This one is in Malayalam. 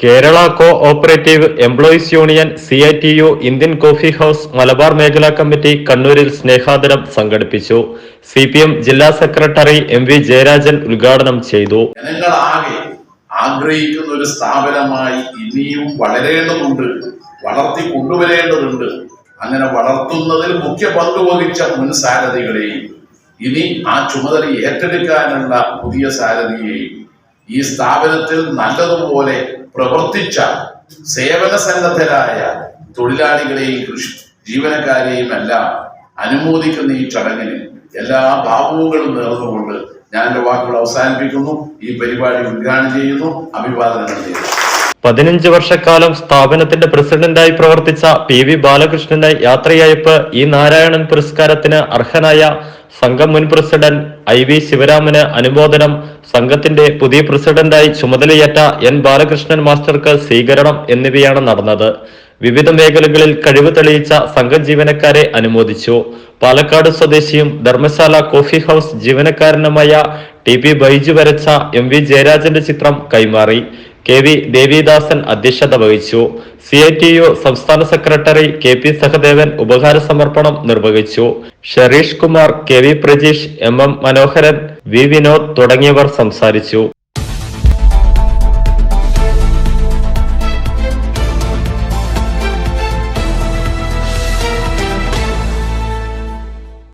Kerala co operative employees union C I T U Indian coffee house Malabar മേഖലാ കമ്മിറ്റി കണ്ണൂരിൽ സ്നേഹാദരം സംഘടിപ്പിച്ചു. സി പി എം ജില്ലാ സെക്രട്ടറി എം വി ജയരാജൻ ഉദ്ഘാടനം ചെയ്തു. ആഗ്രഹിക്കുന്ന ഒരു സ്ഥാപനമായി ഇനിയും വളരേണ്ടതുണ്ട് വളർത്തി കൊണ്ടുവരേണ്ടതുണ്ട്. അങ്ങനെ വളർത്തുന്നതിൽ മുഖ്യ പങ്ക് വഹിച്ച മുൻ സാരഥികളെയും ഇനി ആ ചുമതല ഏറ്റെടുക്കാനുള്ള പുതിയ സാരഥിയെയും ഈ സ്ഥാപനത്തിൽ നല്ലതുപോലെ പ്രവർത്തിച്ച സേവന സന്നദ്ധരായ തൊഴിലാളികളെയും കൃഷി ജീവനക്കാരെയും എല്ലാം അനുമോദിക്കുന്ന ഈ ചടങ്ങിന് എല്ലാ ഭാവങ്ങളും നേർന്നുകൊണ്ട് ഞാൻ എന്റെ വാക്കുകൾ അവസാനിപ്പിക്കുന്നു. ഈ പരിപാടി ഉദ്ഘാടനം ചെയ്യുന്നു. അഭിവാദനം ചെയ്യുന്നു. പതിനഞ്ച് വർഷക്കാലം സ്ഥാപനത്തിന്റെ പ്രസിഡന്റായി പ്രവർത്തിച്ച പി വി ബാലകൃഷ്ണന്റെ യാത്രയയപ്പ് ഈ നാരായണൻ പുരസ്കാരത്തിന് അർഹനായ സംഘം മുൻ പ്രസിഡന്റ് ഐ വി ശിവരാമന് അനുമോദനം സംഘത്തിന്റെ പുതിയ പ്രസിഡന്റായി ചുമതലയേറ്റ എൻ ബാലകൃഷ്ണൻ മാസ്റ്റർക്ക് സ്വീകരണം എന്നിവയാണ് നടന്നത്. വിവിധ മേഖലകളിൽ കഴിവ് തെളിയിച്ച സംഘം ജീവനക്കാരെ അനുമോദിച്ചു. പാലക്കാട് സ്വദേശിയും ധർമ്മശാല കോഫി ഹൗസ് ജീവനക്കാരനുമായ ടി പി ബൈജു വരച്ച എം വി ജയരാജന്റെ ചിത്രം കൈമാറി. കെ വി ദേവിദാസൻ അധ്യക്ഷത വഹിച്ചു. സി ഐ ടി യു സംസ്ഥാന സെക്രട്ടറി കെ പി സഹദേവൻ ഉപഹാര സമർപ്പണം നിർവഹിച്ചു. Shereesh Kumar K V Prajeesh M M Manoharan V Vinod തുടങ്ങിയവർ സംസാരിച്ചു.